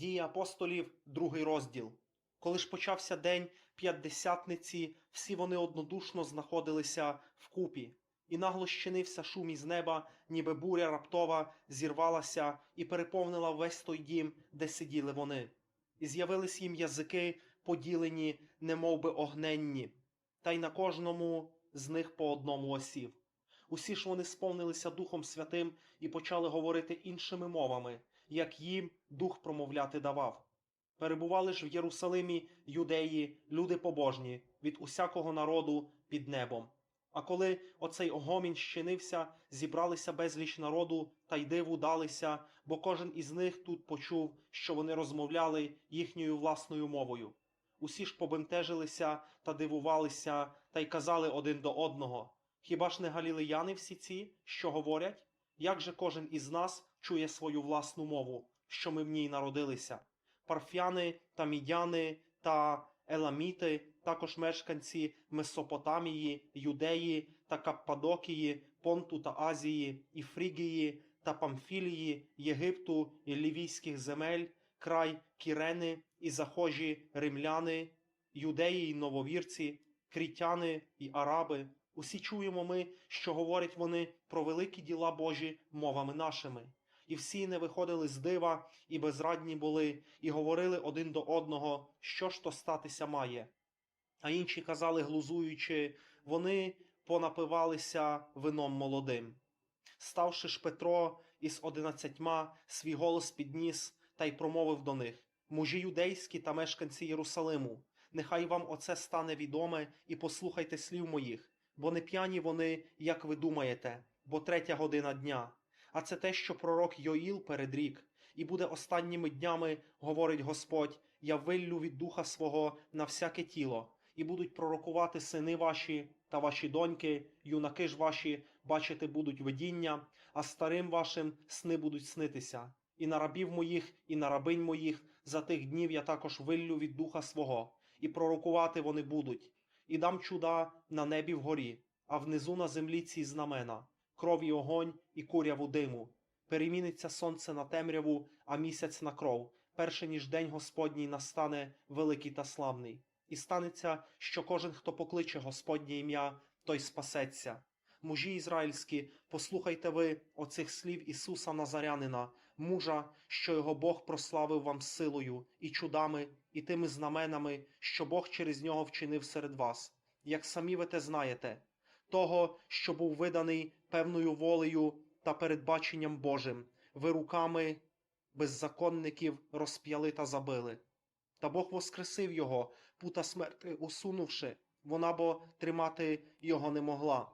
Дії апостолів, другий розділ. Коли ж почався день п'ятдесятниці, всі вони однодушно знаходилися вкупі, і нагло щинився шум із неба, ніби буря раптова зірвалася і переповнила весь той дім, де сиділи вони. І з'явились їм язики, поділені, немов би огненні, та й на кожному з них по одному осів. Усі ж вони сповнилися Духом Святим і почали говорити іншими мовами, як їм дух промовляти давав. Перебували ж в Єрусалимі юдеї, люди побожні, від усякого народу під небом. А коли оцей огомінь щинився, зібралися безліч народу та й диву далися, бо кожен із них тут почув, що вони розмовляли їхньою власною мовою. Усі ж побентежилися та дивувалися, та й казали один до одного: Хіба ж не галілеяни всі ці, що говорять? Як же кожен із нас чує свою власну мову, що ми в ній народилися? Парфяни та мідяни та еламіти, також мешканці Месопотамії, Юдеї та Каппадокії, Понту та Азії, і Фрігії та Памфілії, Єгипту і Лівійських земель, край Кірени і захожі римляни, юдеї й нововірці, крітяни і араби. Усі чуємо ми, що говорять вони про великі діла Божі мовами нашими. І всі не виходили з дива, і безрадні були, і говорили один до одного, що ж то статися має. А інші казали, глузуючи, вони понапивалися вином молодим. Ставши ж Петро із одинадцятьма, свій голос підніс та й промовив до них: Мужі юдейські та мешканці Єрусалиму, нехай вам оце стане відоме, і послухайте слів моїх, бо не п'яні вони, як ви думаєте, бо третя година дня. А це те, що пророк Йоїл передрік, і буде останніми днями, говорить Господь, я виллю від духа свого на всяке тіло, і будуть пророкувати сини ваші та ваші доньки, юнаки ж ваші бачити будуть видіння, а старим вашим сни будуть снитися. І на рабів моїх, і на рабинь моїх за тих днів я також виллю від духа свого, і пророкувати вони будуть, і дам чуда на небі вгорі, а внизу на землі ці знамена кров і огонь і куряву диму. Переміниться сонце на темряву, а місяць на кров, перше ніж день Господній настане великий та славний. І станеться, що кожен, хто покличе Господнє ім'я, той спасеться. Мужі ізраїльські, послухайте ви оцих слів Ісуса Назарянина, мужа, що його Бог прославив вам силою і чудами, і тими знаменами, що Бог через нього вчинив серед вас, як самі ви те знаєте того, що був виданий певною волею та передбаченням Божим, ви руками беззаконників розп'яли та забили. Та Бог воскресив його, пута смерти усунувши, вона бо тримати його не могла.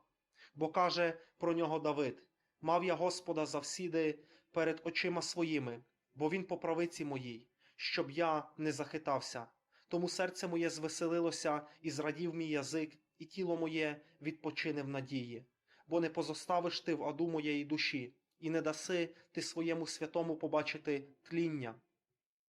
Бо каже про нього Давид: Мав я Господа завсіди перед очима своїми, бо він по правиці моїй, щоб я не захитався. Тому серце моє звеселилося і зрадів мій язик, і тіло моє відпочине в надії, бо не позоставиш ти в аду моєї душі, і не даси ти своєму святому побачити тління.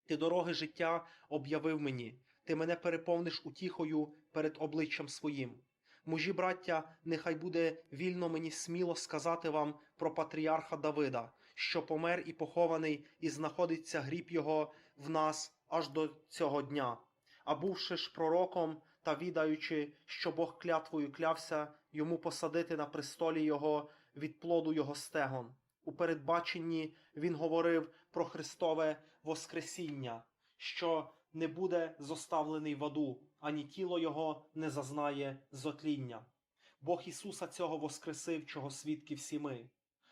Ти дороги життя об'явив мені, ти мене переповниш утіхою перед обличчям своїм. Мужі, браття, нехай буде вільно мені сміло сказати вам про патріарха Давида, що помер і похований, і знаходиться гріб його в нас аж до цього дня. А бувши ж пророком та відаючи, що Бог клятвою клявся йому посадити на престолі його від плоду його стегон. У передбаченні він говорив про Христове Воскресіння, що не буде зоставлений в аду, ані тіло його не зазнає зотління. Бог Ісуса цього воскресив, чого свідки всі ми.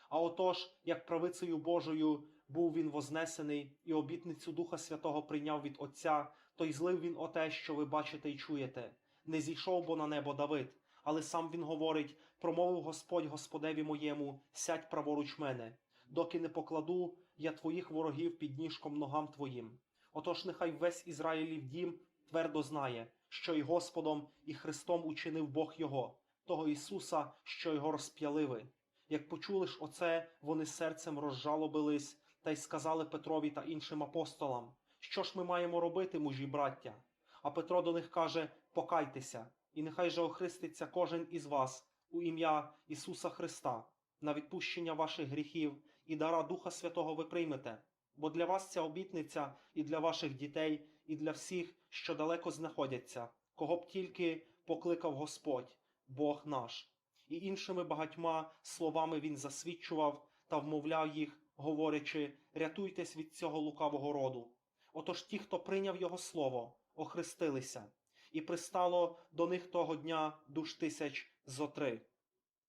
А отож, як правицею Божою був він вознесений, і обітницю Духа Святого прийняв від Отця, то й злив він оте, що ви бачите й чуєте. Не зійшов бо на небо Давид, але сам він говорить: промовив Господь Господеві моєму, сядь праворуч мене, доки не покладу я твоїх ворогів під ніжком ногам твоїм. Отож, нехай весь Ізраїлів дім твердо знає, що й Господом, і Христом учинив Бог Його, того Ісуса, що його розп'ялили. Як почули ж оце, вони серцем розжалобились та й сказали Петрові та іншим апостолам, що ж ми маємо робити, мужі браття? А Петро до них каже: Покайтеся, і нехай же охриститься кожен із вас у ім'я Ісуса Христа, на відпущення ваших гріхів і дара Духа Святого ви приймете, бо для вас ця обітниця і для ваших дітей, і для всіх, що далеко знаходяться, кого б тільки покликав Господь, Бог наш. І іншими багатьма словами він засвідчував та вмовляв їх, говорячи: рятуйтесь від цього лукавого роду. Отож ті, хто прийняв його слово, охрестилися, і пристало до них того дня душ тисяч зо три.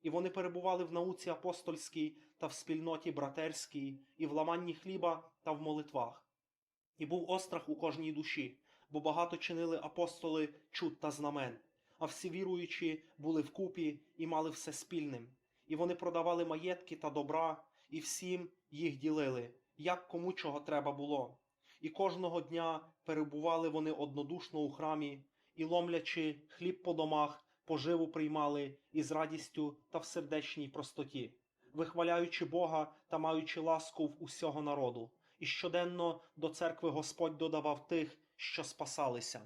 І вони перебували в науці апостольській та в спільноті братерській, і в ламанні хліба та в молитвах. І був острах у кожній душі, бо багато чинили апостоли чуд та знамен, а всі віруючі були вкупі і мали все спільним. І вони продавали маєтки та добра, і всім їх ділили, як кому чого треба було. І кожного дня перебували вони однодушно у храмі, і, ломлячи хліб по домах, поживу приймали із радістю та в сердечній простоті, вихваляючи Бога та маючи ласку в усього народу, і щоденно до церкви Господь додавав тих, що спасалися.